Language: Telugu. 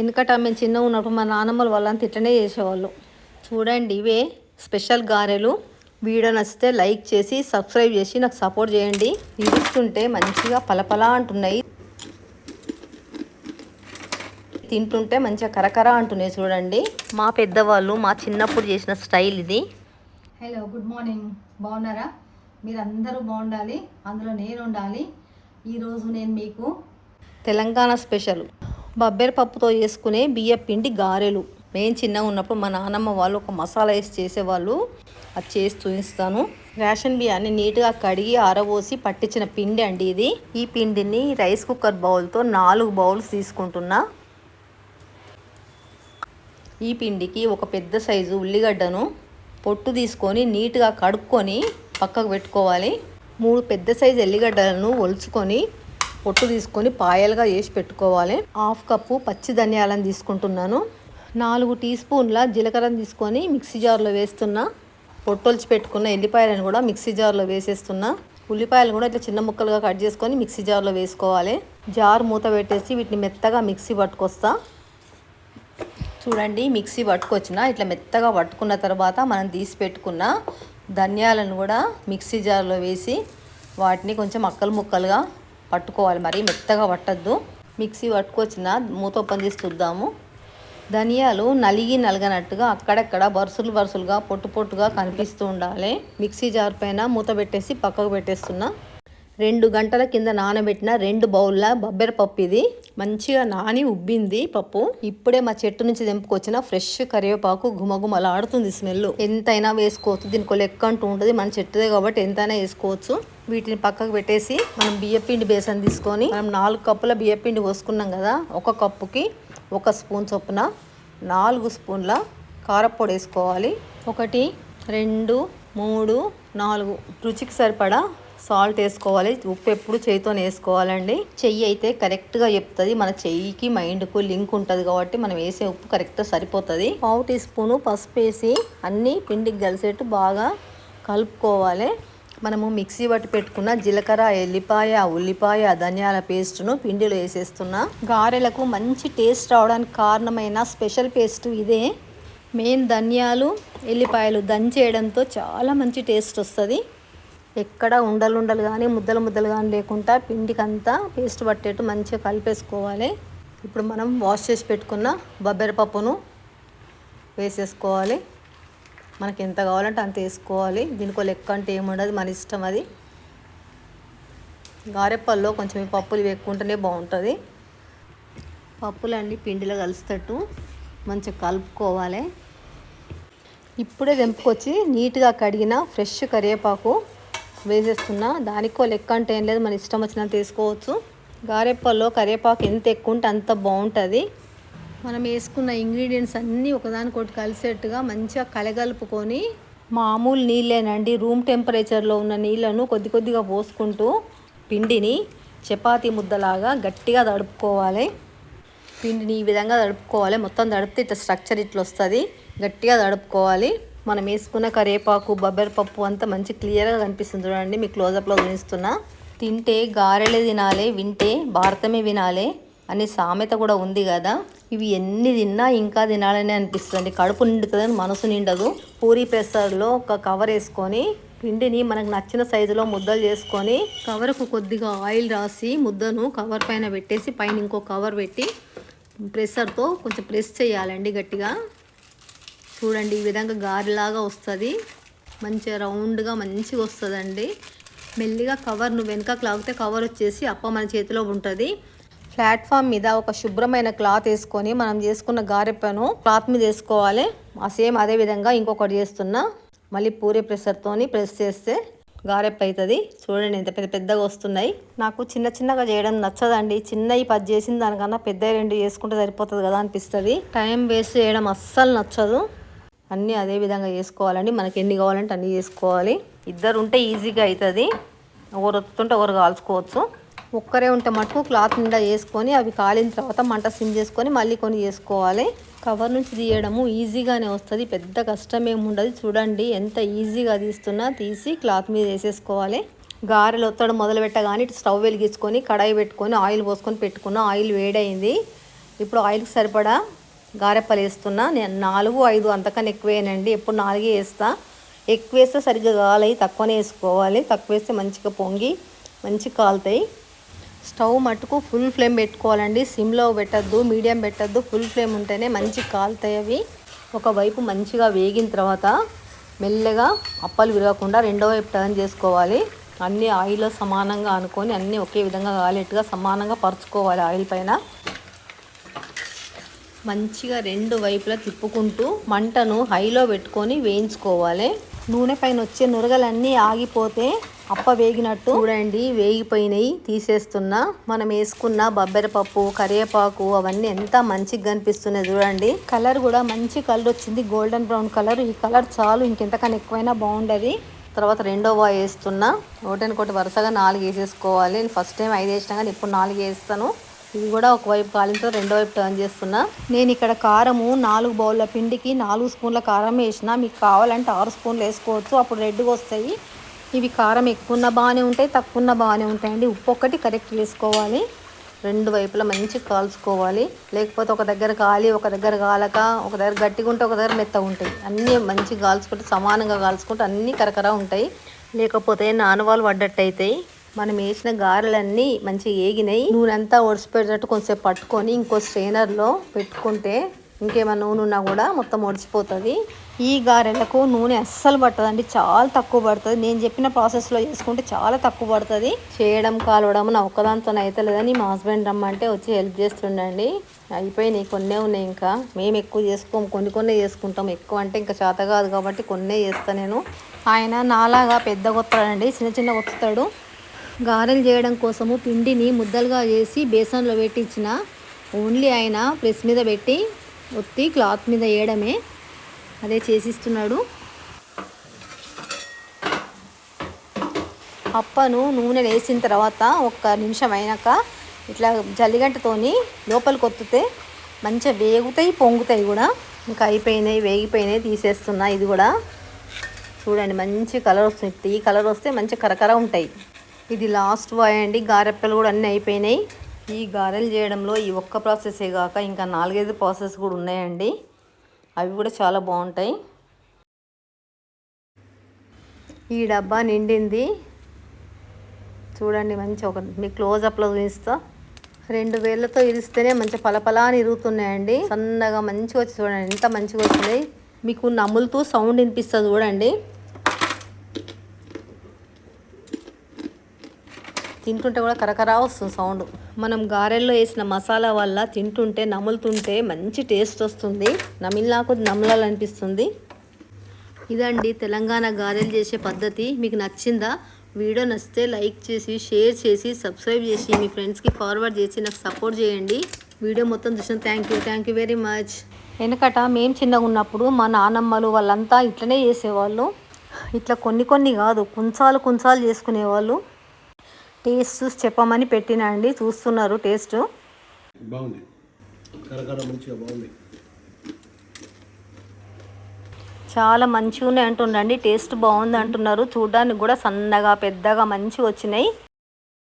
ఎందుకంటే మేము చిన్న ఉన్నప్పుడు మా నాన్నమ్మలు వాళ్ళంతా ఇట్లనే చేసేవాళ్ళు. చూడండి ఇవే స్పెషల్ గారెలు. వీడియో నచ్చితే లైక్ చేసి సబ్స్క్రైబ్ చేసి నాకు సపోర్ట్ చేయండి. ఇరుస్తుంటే మంచిగా పలపలా అంటున్నాయి. తింటుంటే మంచిగా కరకర అంటున్నాయి చూడండి. మా పెద్దవాళ్ళు మా చిన్నప్పుడు చేసిన స్టైల్ ఇది. హలో గుడ్ మార్నింగ్ బాగున్నారా? మీరు అందరూ బాగుండాలి. అందులో నేను ఉండాలి. ఈరోజు నేను మీకు తెలంగాణ స్పెషల్. బబ్బెర పప్పుతో చేసుకునే బియ్య పిండి గారెలు. మేము చిన్నగా ఉన్నప్పుడు మా నాన్నమ్మ వాళ్ళు ఒక మసాలా వేసి చేసేవాళ్ళు. అది చేసి చూపిస్తాను. రేషన్ బియ్యాన్ని నీట్గా కడిగి ఆరబోసి పట్టించిన పిండి అండి ఇది. ఈ పిండిని రైస్ కుక్కర్ బౌల్తో నాలుగు బౌల్స్ తీసుకుంటున్నా. ఈ పిండికి ఒక పెద్ద సైజు ఉల్లిగడ్డను పొట్టు తీసుకొని నీట్గా కడుక్కొని పక్కకు పెట్టుకోవాలి. మూడు పెద్ద సైజు ఎల్లిగడ్డలను ఒలుచుకొని పొట్టు తీసుకొని పాయలుగా వేసి పెట్టుకోవాలి. హాఫ్ కప్పు పచ్చి ధనియాలను తీసుకుంటున్నాను. నాలుగు టీ స్పూన్ల జీలకర్రను తీసుకొని మిక్సీ జార్లో వేస్తున్నా. పొట్టొలిచి పెట్టుకున్న ఎల్లిపాయలను కూడా మిక్సీ జార్లో వేసేస్తున్నా. ఉల్లిపాయలు కూడా ఇట్లా చిన్న ముక్కలుగా కట్ చేసుకొని మిక్సీ జార్లో వేసుకోవాలి. జార్ మూత పెట్టేసి వీటిని మెత్తగా మిక్సీ పట్టుకొస్తా. చూడండి మిక్సీ పట్టుకొచ్చిన. ఇట్లా మెత్తగా పట్టుకున్న తర్వాత మనం తీసి పెట్టుకున్న ధనియాలను కూడా మిక్సీ జార్లో వేసి వాటిని కొంచెం అక్కలు ముక్కలుగా పట్టుకోవాలి. మరి మెత్తగా పట్టద్దు. మిక్సీ పట్టుకొచ్చిన మూత ఓపెన్ చేసి చూద్దాము. ధనియాలు నలిగి నలగనట్టుగా అక్కడక్కడ వరుసలు వరుసలుగా పొట్టు పొట్టుగా కనిపిస్తూ ఉండాలి. మిక్సీ జార్ పైన మూత పెట్టేసి పక్కకు పెట్టేస్తున్నా. రెండు గంటల కింద నానబెట్టిన రెండు బౌల్ల బొబ్బెర పప్పు ఇది. మంచిగా నాని ఉబ్బింది పప్పు. ఇప్పుడే మా చెట్టు నుంచి తెంపుకొచ్చిన ఫ్రెష్ కరివేపాకు గుమగుమలాడుతుంది స్మెల్ ఎంతైనా వేసుకోవచ్చు. దీనికి లెక్క అంటూ ఉంటుంది. మన చెట్టుదే కాబట్టి ఎంతైనా వేసుకోవచ్చు. వీటిని పక్కకు పెట్టేసి మనం బియ్యపిండి బేసన్ తీసుకొని మనం నాలుగు కప్పుల బియ్యపిండి పోసుకున్నాం కదా ఒక కప్పుకి ఒక స్పూన్ చొప్పున నాలుగు స్పూన్ల కారపొడి వేసుకోవాలి. ఒకటి రెండు మూడు నాలుగు. రుచికి సరిపడా సాల్ట్ వేసుకోవాలి. ఉప్పు ఎప్పుడు చేయితో వేసుకోవాలండి. చెయ్యి అయితే కరెక్ట్గా చెప్తుంది. మన చెయ్యికి మైండ్కు లింక్ ఉంటుంది కాబట్టి మనం వేసే ఉప్పు కరెక్ట్గా సరిపోతుంది. పావు టీ స్పూను పసుపు వేసి అన్నీ పిండికి కలిసేట్టు బాగా కలుపుకోవాలి. మనము మిక్సీ పట్టి పెట్టుకున్న జీలకర్ర ఎల్లిపాయ ఉల్లిపాయ ధనియాల పేస్ట్ను పిండిలో వేసేస్తున్నా. గారెలకు మంచి టేస్ట్ రావడానికి కారణమైన స్పెషల్ పేస్ట్ ఇదే. మెయిన్ ధనియాలు ఎల్లిపాయలు దంచేయడంతో చాలా మంచి టేస్ట్ వస్తుంది. ఎక్కడ ఉండలు ఉండలు కానీ ముద్దలు ముద్దలు కానీ లేకుండా పిండికంతా పేస్ట్ పట్టేట్టు మంచిగా కలిపేసుకోవాలి. ఇప్పుడు మనం వాష్ చేసి పెట్టుకున్న బొబ్బెర పప్పును వేసేసుకోవాలి. మనకి ఎంత కావాలంటే అంత వేసుకోవాలి. దీనికో లెక్క అంటే ఏముండదు మన ఇష్టం అది. గారెప్పల్లో కొంచెం ఈ పప్పులు వేసుకుంటేనే బాగుంటుంది. పప్పులన్నీ పిండిలో కలిసేటట్టు మంచిగా కలుపుకోవాలి. ఇప్పుడే తెంపుకొచ్చి నీట్గా కడిగిన ఫ్రెష్ కరివేపాకు వేసేస్తున్నా. దానికో లెక్క అంటే ఏం లేదు మన ఇష్టం వచ్చినంత వేసుకోవచ్చు. గారెప్పల్లో కరివేపాకు ఎంత ఎక్కువ ఉంటే అంత బాగుంటుంది. మనం వేసుకున్న ఇంగ్రీడియంట్స్ అన్నీ ఒకదానికొకటి కలిసేట్టుగా మంచిగా కలగలుపుకొని మామూలు నీళ్ళేనండి. రూమ్ టెంపరేచర్లో ఉన్న నీళ్ళను కొద్ది కొద్దిగా పోసుకుంటూ పిండిని చపాతీ ముద్దలాగా గట్టిగా తడుపుకోవాలి. పిండిని ఈ విధంగా తడుపుకోవాలి. మొత్తం తడిపితే ఇట్లా స్ట్రక్చర్ ఇట్లా వస్తుంది. గట్టిగా తడుపుకోవాలి. మనం వేసుకున్న కరివేపాకు బొబ్బరి పప్పు అంతా మంచి క్లియర్గా కనిపిస్తుంది చూడండి. మీకు క్లోజప్లో చూపిస్తున్నా. తింటే గారెలే తినాలి వింటే భారతమే వినాలి అనే సామెత కూడా ఉంది కదా. ఇవి ఎన్ని తిన్నా ఇంకా తినాలని అనిపిస్తుంది. కడుపు నిండుతుందని మనసు నిండదు. పూరి పెసర్లో ఒక కవర్ వేసుకొని పిండిని మనకు నచ్చిన సైజులో ముద్దలు చేసుకొని కవర్కు కొద్దిగా ఆయిల్ రాసి ముద్దను కవర్ పైన పెట్టేసి పైన ఇంకో కవర్ పెట్టి ప్రెషర్తో కొంచెం ప్రెస్ చేయాలండి గట్టిగా. చూడండి ఈ విధంగా గారిలాగా వస్తుంది. మంచిగా రౌండ్గా మంచిగా వస్తుందండి. మెల్లిగా కవర్ నువ్వు వెనకకు లాగితే కవర్ వచ్చేసి అప్ప మన చేతిలో ఉంటుంది. ప్లాట్ఫామ్ మీద ఒక శుభ్రమైన క్లాత్ వేసుకొని మనం చేసుకున్న గారెప్పను క్లాత్ మీద వేసుకోవాలి. ఆ సేమ్ అదే విధంగా ఇంకొకటి చేస్తున్నా. మళ్ళీ పూరే ప్రెషర్తోని ప్రెస్ చేస్తే గారెప్ప అవుతుంది చూడండి ఎంత పెద్ద పెద్దగా వస్తున్నాయి. నాకు చిన్న చిన్నగా చేయడం నచ్చదండి. చిన్నవి పది చేసిన దానికన్నా పెద్ద రెండు చేసుకుంటే సరిపోతుంది కదా అనిపిస్తుంది. టైం వేస్ట్ చేయడం అస్సలు నచ్చదు. అన్నీ అదే విధంగా చేసుకోవాలండి. మనకి ఎన్ని కావాలంటే అన్నీ చేసుకోవాలి. ఇద్దరు ఉంటే ఈజీగా అవుతుంది ఒకరు వస్తుంటే ఒకరు కాల్చుకోవచ్చు. ఒక్కరే ఉంటే మటుకు క్లాత్ నిండా వేసుకొని అవి కాలిన తర్వాత మంట సిమ్ చేసుకొని మళ్ళీ కొన్ని చేసుకోవాలి కవర్ నుంచి తీయడము ఈజీగానే వస్తుంది. పెద్ద కష్టం ఏముండదు చూడండి ఎంత ఈజీగా తీస్తున్నా తీసి క్లాత్ మీద వేసేసుకోవాలి. గారెలు ఒత్తడం మొదలు పెట్టగానే ఇటు స్టవ్ వెలిగించుకొని కడాయి పెట్టుకొని ఆయిల్ పోసుకొని పెట్టుకున్న ఆయిల్ వేడైంది. ఇప్పుడు ఆయిల్కి సరిపడా గారెప్పలు వేస్తున్నా. నేను నాలుగు ఐదు అంతకన్నా ఎక్కువేనండి. ఎప్పుడు నాలుగే వేస్తా. ఎక్కువ వేస్తే సరిగ్గా కాలాయి తక్కువనే వేసుకోవాలి. తక్కువ వేస్తే మంచిగా పొంగి మంచిగా కాలుతాయి. స్టవ్ మట్టుకు ఫుల్ ఫ్లేమ్ పెట్టుకోవాలండి. సిమ్లో పెట్టద్దు మీడియం పెట్టద్దు. ఫుల్ ఫ్లేమ్ ఉంటేనే మంచి కాలుతాయి అవి. ఒకవైపు మంచిగా వేగిన తర్వాత మెల్లగా అప్పలు విరగకుండా రెండో వైపు టర్న్ చేసుకోవాలి. అన్నీ ఆయిల్లో సమానంగా అనుకొని అన్నీ ఒకే విధంగా కాలేట్టుగా సమానంగా పరుచుకోవాలి ఆయిల్ పైన. మంచిగా రెండు వైపులా తిప్పుకుంటూ మంటను హైలో పెట్టుకొని వేయించుకోవాలి. నూనె పైన వచ్చే నురగలన్నీ ఆగిపోతే అప్ప వేగినట్టు చూడండి వేగిపోయినాయి. తీసేస్తున్నా మనం వేసుకున్న బబ్బెరపప్పు కరివేపాకు అవన్నీ ఎంత మంచిగా కనిపిస్తున్నాయి చూడండి. కలర్ కూడా మంచి కలర్ వచ్చింది. Golden brown colour. ఈ కలర్ చాలు. ఇంకెంతకన్నా ఎక్కువైనా బాగుండదు. తర్వాత రెండో వాయి వేస్తున్నా ఒకటి వరుసగా నాలుగు వేసేసుకోవాలి. నేను ఫస్ట్ టైం ఐదు వేసినా కానీ ఇప్పుడు నాలుగు వేస్తాను. ఇది కూడా ఒకవైపు కాలిన తర్వాత రెండో వైపు టర్న్ చేస్తున్నా. నేను ఇక్కడ కారము నాలుగు బౌల్ల పిండికి నాలుగు స్పూన్ల కారం వేసిన. మీకు కావాలంటే ఆరు స్పూన్లు వేసుకోవచ్చు. అప్పుడు రెడ్గా వస్తాయి. ఇవి కారం ఎక్కువ ఉన్న బాగానే ఉంటాయి తక్కువ ఉన్న బాగానే ఉంటాయండి. ఉప్పు ఒక్కటి కరెక్ట్ వేసుకోవాలి రెండు వైపులా మంచిగా కాల్చుకోవాలి. లేకపోతే ఒక దగ్గర కాలి ఒక దగ్గర కాలక ఒక దగ్గర గట్టిగా ఉంటే ఒక దగ్గర మెత్తగా ఉంటాయి. అన్నీ మంచిగా కాల్చుకుంటే సమానంగా కాల్చుకుంటే అన్నీ కరకర ఉంటాయి. లేకపోతే నానవాళ్ళు పడ్డట్టు అవుతాయి మనం వేసిన గారెలన్నీ మంచిగా ఏగినాయి. నూనె అంతా ఒడిసిపోయేటట్టు కొంచెం పట్టుకొని ఇంకో స్ట్రైనర్లో పెట్టుకుంటే ఇంకేమైనా నూనె ఉన్నా కూడా మొత్తం ఒడిచిపోతుంది ఈ గారెలకు నూనె అస్సలు పట్టదండి. చాలా తక్కువ పడుతుంది. నేను చెప్పిన ప్రాసెస్లో చేసుకుంటే చాలా తక్కువ పడుతుంది. చేయడం కాలవడం నా ఒక్కదాంతో అయితే లేదని మా హస్బెండ్ రమ్మంటే వచ్చి హెల్ప్ చేస్తుండండి. అయిపోయినాయి కొన్నే ఉన్నాయి ఇంకా. మేము ఎక్కువ చేసుకోము. కొన్ని కొన్ని చేసుకుంటాం. ఎక్కువ అంటే ఇంకా చేత కాదు కాబట్టి కొన్నే చేస్తాను నేను. ఆయన నాలాగా పెద్ద కొత్తాడండి. చిన్న చిన్న కొత్తాడు గారెలు చేయడం కోసము పిండిని ముద్దలుగా చేసి బేసన్లో పెట్టించిన ఓన్లీ ఆయన ప్రెస్ మీద పెట్టి ఒత్తి క్లాత్ మీద వేయడమే. అదే చేసిస్తున్నాడు. అప్పను నూనె వేసిన తర్వాత ఒక్క నిమిషం అయినాక ఇట్లా జల్లిగంటతోని లోపలికి ఒత్తితే మంచిగా వేగుతాయి పొంగుతాయి కూడా. ఇంకా అయిపోయినాయి వేగిపోయినాయి తీసేస్తున్నా ఇది కూడా. చూడండి మంచి కలర్ వస్తుంది. ఈ కలర్ వస్తే మంచి కరకర ఉంటాయి. ఇది లాస్ట్ బాయ్ అండి. గారెప్పలు కూడా అన్నీ అయిపోయినాయి. ఈ గారెలు చేయడంలో ఈ ఒక్క ప్రాసెసే కాక ఇంకా నాలుగైదు ప్రాసెస్ కూడా ఉన్నాయండి. అవి కూడా చాలా బాగుంటాయి. ఈ డబ్బా నిండింది. చూడండి మంచి ఒక మీ క్లోజప్లో చూపిస్తా. రెండు వేళ్ళతో ఇరిస్తేనే మంచి పలపలా అని ఇరుగుతున్నాయండి సన్నగా మంచిగా వచ్చి చూడండి ఎంత మంచిగా వచ్చినాయి మీకు నములుతూ సౌండ్ వినిపిస్తుంది చూడండి. తింటుంటే కూడా కరకరా వస్తుంది సౌండ్. మనం గారెల్లో వేసిన మసాలా వల్ల తింటుంటే నములుతుంటే మంచి టేస్ట్ వస్తుంది. నమిలినాకు నమలాలనిపిస్తుంది. ఇదండి తెలంగాణ గారెలు చేసే పద్ధతి. మీకు నచ్చిందా? వీడియో నచ్చితే లైక్ చేసి షేర్ చేసి సబ్స్క్రైబ్ చేసి మీ ఫ్రెండ్స్కి ఫార్వర్డ్ చేసి నాకు సపోర్ట్ చేయండి. వీడియో మొత్తం చూసిన thank you thank you very much. వెనకట మేము చిన్నగా ఉన్నప్పుడు మా నానమ్మలు వాళ్ళంతా ఇట్లనే చేసేవాళ్ళు. ఇట్లా కొన్ని కొన్ని కాదు కుంచాలు కుంచాలు చేసుకునేవాళ్ళు. టేస్ట్ చూసి చెప్పమని పెట్టినా అండి చూస్తున్నారు టేస్ట్. బాగుంది. కరకర మంచిగా బాగుంది. చాలా మంచిగా ఉన్నాయి అంటుండండి టేస్ట్ బాగుంది అంటున్నారు చూడడానికి కూడా సన్నగా పెద్దగా మంచిగా వచ్చినాయి.